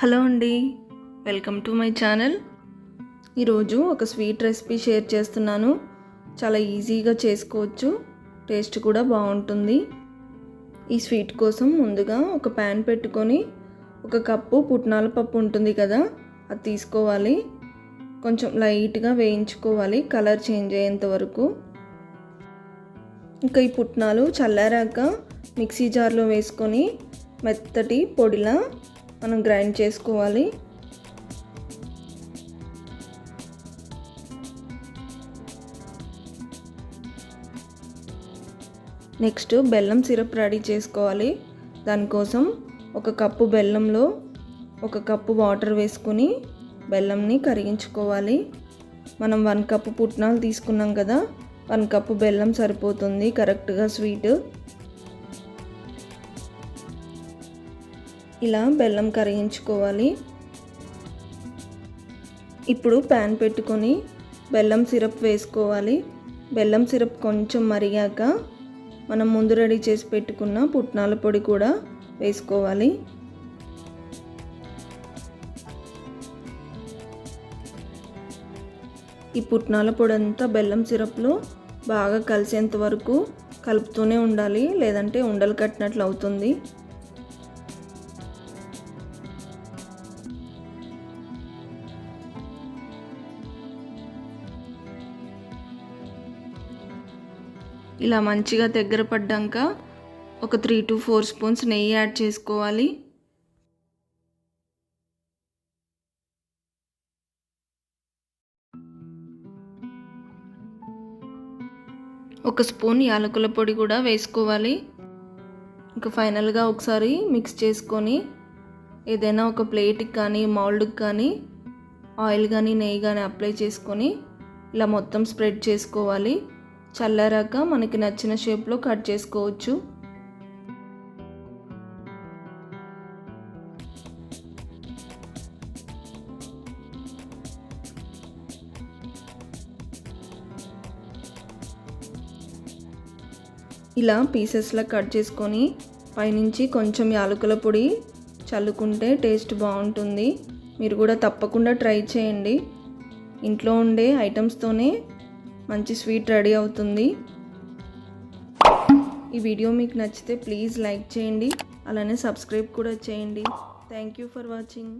Hello అండి welcome to my channel. ఈరోజు ఒక స్వీట్ రెసిపీ షేర్ చేస్తున్నాను. చాలా ఈజీగా చేసుకోవచ్చు టేస్ట్ కూడా బాగుంటుంది. ఈ స్వీట్ కోసం ముందుగా ఒక ప్యాన్ పెట్టుకొని ఒక కప్పు పుట్నాల పప్పు ఉంటుంది కదా అది తీసుకోవాలి. కొంచెం లైట్గా వేయించుకోవాలి కలర్ చేంజ్ అయ్యేంత వరకు. ఇంకా ఈ పుట్నాలు చల్లారాక మిక్సీ జార్లో వేసుకొని మెత్తటి పొడిలా మనం గ్రైండ్ చేసుకోవాలి. నెక్స్ట్ బెల్లం సిరప్ రెడీ చేసుకోవాలి. దానికోసం ఒక కప్పు బెల్లంలో ఒక కప్పు వాటర్ వేసుకుని బెల్లంని కరిగించుకోవాలి. మనం వన్ కప్పు పుట్నాలు తీసుకున్నాం కదా వన్ కప్పు బెల్లం సరిపోతుంది కరెక్ట్గా స్వీట్. ఇలా బెల్లం కరిగించుకోవాలి. ఇప్పుడు ప్యాన్ పెట్టుకొని బెల్లం సిరప్ వేసుకోవాలి. బెల్లం సిరప్ కొంచెం మరిగాక మనం ముందు రెడీ చేసి పెట్టుకున్న పుట్నాల పొడి కూడా వేసుకోవాలి. ఈ పుట్నాల పొడి అంతా బెల్లం సిరప్లో బాగా కలిసేంత వరకు కలుపుతూనే ఉండాలి. లేదంటే ఉండలు కట్టినట్లు అవుతుంది. ఇలా మంచిగా దగ్గర పడ్డాక ఒక త్రీ టు ఫోర్ స్పూన్స్ నెయ్యి యాడ్ చేసుకోవాలి. ఒక స్పూన్ యాలకుల పొడి కూడా వేసుకోవాలి. ఇంకా ఫైనల్గా ఒకసారి మిక్స్ చేసుకొని ఏదైనా ఒక ప్లేట్కి కానీ మౌల్డ్కి కానీ ఆయిల్ కానీ నెయ్యి కానీ అప్లై చేసుకొని ఇలా మొత్తం స్ప్రెడ్ చేసుకోవాలి. చల్లారాక మనకి నచ్చిన షేప్లో కట్ చేసుకోవచ్చు. ఇలా పీసెస్లా కట్ చేసుకొని పైనుంచి కొంచెం యాలకుల పొడి చల్లుకుంటే టేస్ట్ బాగుంటుంది. మీరు కూడా తప్పకుండా ట్రై చేయండి. ఇంట్లో ఉండే ఐటమ్స్తోనే మంచి స్వీట్ రెడీ అవుతుంది. ఈ వీడియో మీకు నచ్చితే ప్లీజ్ లైక్ చేయండి. అలానే సబ్స్క్రైబ్ కూడా చేయండి. Thank you for watching.